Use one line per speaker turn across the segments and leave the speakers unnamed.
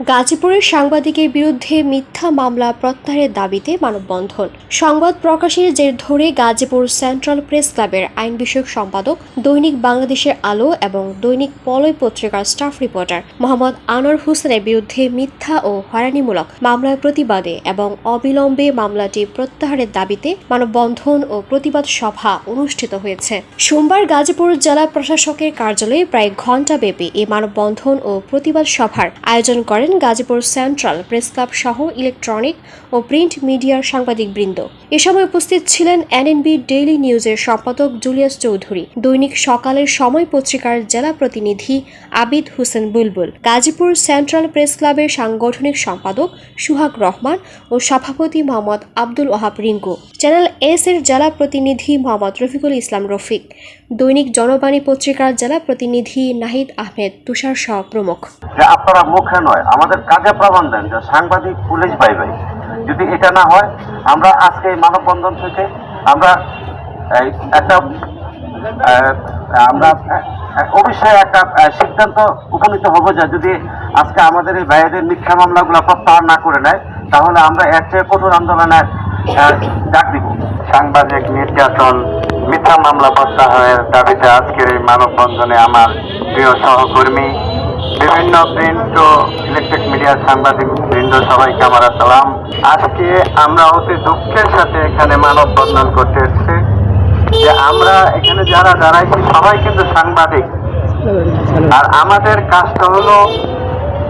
গাজীপুরের সাংবাদিকের বিরুদ্ধে মিথ্যা মামলা প্রত্যাহারের দাবিতে মানববন্ধন। সংবাদ প্রকাশের জের ধরে গাজীপুর সেন্ট্রাল প্রেস ক্লাবের আইন বিষয়ক সম্পাদক, দৈনিক বাংলাদেশের আলো এবং দৈনিক পলয় পত্রিকার স্টাফ রিপোর্টার মোহাম্মদ আনোয়ার হোসেনের বিরুদ্ধে মিথ্যা ও হয়রানিমূলক মামলার প্রতিবাদে এবং অবিলম্বে মামলাটি প্রত্যাহারের দাবিতে মানববন্ধন ও প্রতিবাদ সভা অনুষ্ঠিত হয়েছে। সোমবার গাজীপুর জেলা প্রশাসকের কার্যালয়ে প্রায় ঘণ্টাব্যাপী এই মানববন্ধন ও প্রতিবাদ সভার আয়োজন করেন গাজীপুর সেন্ট্রাল প্রেস ক্লাব সহ ইলেকট্রনিক ও প্রিন্ট মিডিয়ার সাংবাদিকবৃন্দ। এ সময় উপস্থিত ছিলেন এনএনবি ডেইলি নিউজের সম্পাদক জুলিয়াস চৌধুরী, দৈনিক সকালের সময় পত্রিকার জেলা প্রতিনিধি আবিদ হোসেন বুলবুল, গাজীপুর সেন্ট্রাল প্রেস ক্লাবের সাংগঠনিক সম্পাদক সুহাগ রহমান ও সভাপতি মোহাম্মদ আব্দুল ওহাব রিঙ্কু। চ্যানেল এস এর জেলা প্রতিনিধি মোহাম্মদ রফিকুল ইসলাম রফিক। দৈনিক জনবাণী পত্রিকার জেলা প্রতিনিধি নাহিদ আহমেদ, তুষার সহ প্রমুখ।
যে আপনারা মুখে নয়, আমাদের কাজে প্রমাণ দেন যে সাংবাদিক, পুলিশ ভাই ভাই। যদি এটা না হয়, আমরা আজকে এই মানববন্ধন থেকে আমরা একটা আমরা অবশ্যই একটা সিদ্ধান্ত উপনীত হব যে যদি আজকে আমাদের এই ভাইদের মিথ্যা মামলাগুলো প্রত্যাহার না করে নেয়, তাহলে আমরা এর চেয়ে কঠোর আন্দোলনের ডাক দিব। সাংবাদিক, নির্যাতন মিথ্যা মামলা প্রত্যাহারের দাবিতে আজকের এই মানববন্ধনে আমার প্রিয় সহকর্মী, বিভিন্ন প্রিন্ট ও ইলেকট্রিক মিডিয়ার সাংবাদিক বৃন্দ সবাইকে আমার সালাম আজকে আমরা অতি দুঃখের সাথে এখানে মানববন্ধন করতে এসেছি। যে আমরা এখানে যারা দাঁড়াইছি, সবাই কিন্তু সাংবাদিক। আর আমাদের কাজটা হলো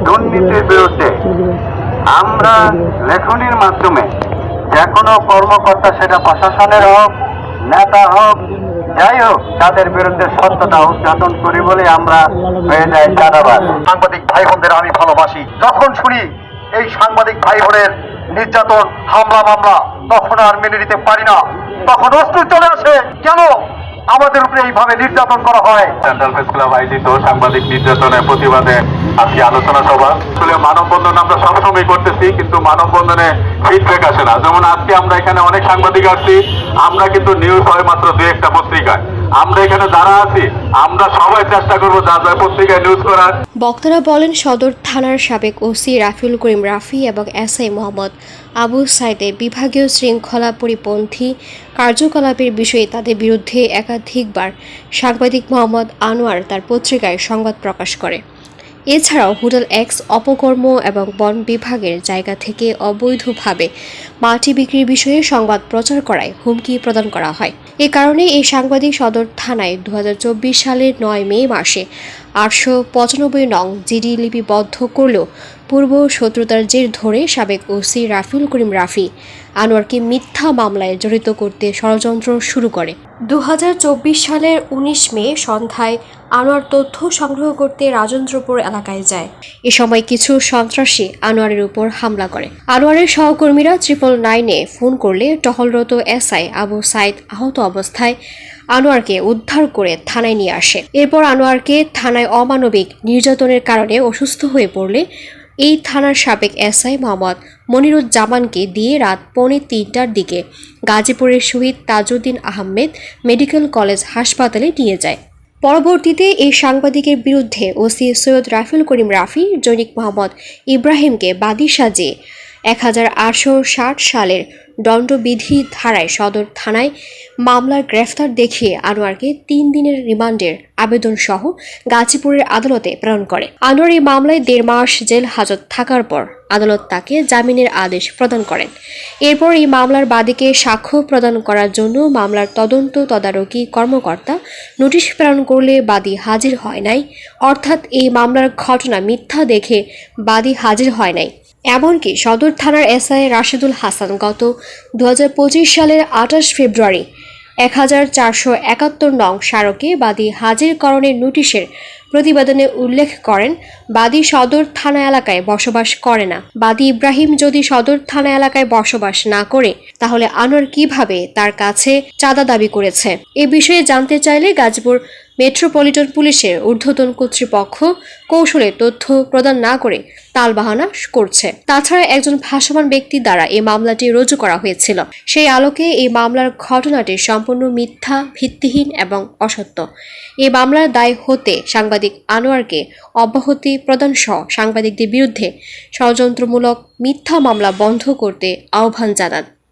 দুর্নীতির বিরুদ্ধে। আমরা লেখনির মাধ্যমে যে কোনো কর্মকর্তা, সেটা প্রশাসনের হোক নেতা হোক, যাই হোক, তাদের বিরুদ্ধে সত্যতা উদ্ঘাটন করি বলে আমরা হয়ে যাই চাঁদাবাদ
সাংবাদিক ভাই বোনদের আমি ভালোবাসি। যখন শুনি এই সাংবাদিক ভাই বোনের নির্যাতন, হামলা, মামলা, তখন আর মেনে নিতে পারি না। তখন অস্ত্র চলে আসে। কেন আমাদের উপরে এইভাবে নির্যাতন করা হয়?
সেন্ট্রাল প্রেস ক্লাব আয়োজিত সাংবাদিক নির্যাতনের প্রতিবাদে আজকে আলোচনা সভা। আসলে মানববন্ধন আমরা সবসময় করতেছি, কিন্তু মানববন্ধনে ফিডব্যাক আসে না। যেমন আজকে আমরা এখানে অনেক সাংবাদিক আসছি, আমরা কিন্তু নিউজ হয় মাত্র দু একটা পত্রিকায়। আমরা এখানে যারা আছি, আমরা সবাই চেষ্টা করব যা যা পত্রিকায় নিউজ করার।
বক্তারা বলেন, সদর থানার সাবেক ওসি রাফিউল করিম রাফি এবং এসআই মোহাম্মদ আবু সাইদের বিভাগীয় শৃঙ্খলা পরিপন্থী কার্যকলাপের বিষয়ে তাদের বিরুদ্ধে একাধিকবার সাংবাদিক মোহাম্মদ আনোয়ার তার পত্রিকায় সংবাদ প্রকাশ করে। এছাড়াও হোটেল এক্স, অপকর্ম এবং বন বিভাগের জায়গা থেকে অবৈধভাবে মাটি বিক্রির বিষয়ে সংবাদ প্রচার করায় হুমকি প্রদান করা হয়। এ কারণে এই সাংবাদিক সদর থানায় দু হাজার চব্বিশ সালের নয় মে মাসে আটশো পঁচানব্বই নং জিডি লিপিবদ্ধ করলেও পূর্ব শত্রুতার জের ধরে সাবেক ওসি রাফিউল করিম রাফি। আনোয়ারকে মিথ্যা মামলায় জড়িত করতে ষড়যন্ত্র শুরু করে। দু হাজার চব্বিশ সালের উনিশ মে সন্ধ্যায় আনোয়ার তথ্য সংগ্রহ করতে রাজেন্দ্রপুর এলাকায় যায়। এ সময় কিছু সন্ত্রাসী আনোয়ারের উপর হামলা করে। আনোয়ারের সহকর্মীরা ট্রিপল নাইনে ফোন করলে টহলরত এসআই আবু সাইদ আহত অবস্থায় আনোয়ারকে উদ্ধার করে থানায় নিয়ে আসে। এরপর আনোয়ারকে থানায় অমানবিক নির্যাতনের কারণে অসুস্থ হয়ে পড়লে এই থানার সাবেক এসআই মোহাম্মদ মনিরুজ্জামানকে দিয়ে রাত পৌনে তিনটার দিকে গাজীপুরের শহীদ তাজউদ্দিন আহমেদ মেডিকেল কলেজ হাসপাতালে নিয়ে যায়। পরবর্তীতে এই সাংবাদিকের বিরুদ্ধে ওসি সৈয়দ রাফিউল করিম রাফি জৈনিক মোহাম্মদ ইব্রাহিমকে বাদী সাজিয়ে এক হাজার আটশো ষাট সালের দণ্ডবিধি ধারায় সদর থানায় মামলার গ্রেফতার দেখিয়ে আনোয়ারকে তিন দিনের রিমান্ডের আবেদন সহ গাজীপুরের আদালতে প্রেরণ করে। আনোয়ার এই মামলায় দেড় মাস জেল হাজত থাকার পর আদালত তাকে জামিনের আদেশ প্রদান করেন। এরপর এই মামলার বাদীকে সাক্ষ্য প্রদান করার জন্য মামলার তদন্ত তদারকি কর্মকর্তা নোটিশ প্রেরণ করলে বাদী হাজির হয় নাই। অর্থাৎ এই মামলার ঘটনা মিথ্যা দেখে বাদী হাজির হয় নাই। এমনকি সদর থানার এসআই রাশেদুল হাসান গত দু হাজার পঁচিশ সালের আঠাশ ফেব্রুয়ারি এক হাজার চারশো একাত্তর নং স্মারকে বাদী হাজিরকরণের নোটিশের প্রতিবেদনে উল্লেখ করেন, বাদী সদর থানা এলাকায় বসবাস করে না। বাদী ইব্রাহিম যদি সদর থানা এলাকায় বসবাস না করে, তাহলে আনোয়ার কীভাবে তার কাছে চাঁদা দাবি করেছে? এ বিষয়ে জানতে চাইলে গাজীপুর মেট্রোপলিটন পুলিশের ঊর্ধ্বতন কর্তৃপক্ষ কৌশলে তথ্য প্রদান না করে তালবাহানা করছে। তাছাড়া একজন ভাসমান ব্যক্তি দ্বারা এই মামলাটি রুজু করা হয়েছিল। সেই আলোকে এই মামলার ঘটনাটি সম্পূর্ণ মিথ্যা, ভিত্তিহীন এবং অসত্য। এই মামলার দায় হতে সাংবাদিক আনোয়ারকে অব্যাহতি প্রদান সহ সাংবাদিকদের বিরুদ্ধে ষড়যন্ত্রমূলক মিথ্যা মামলা বন্ধ করতে আহ্বান জানান।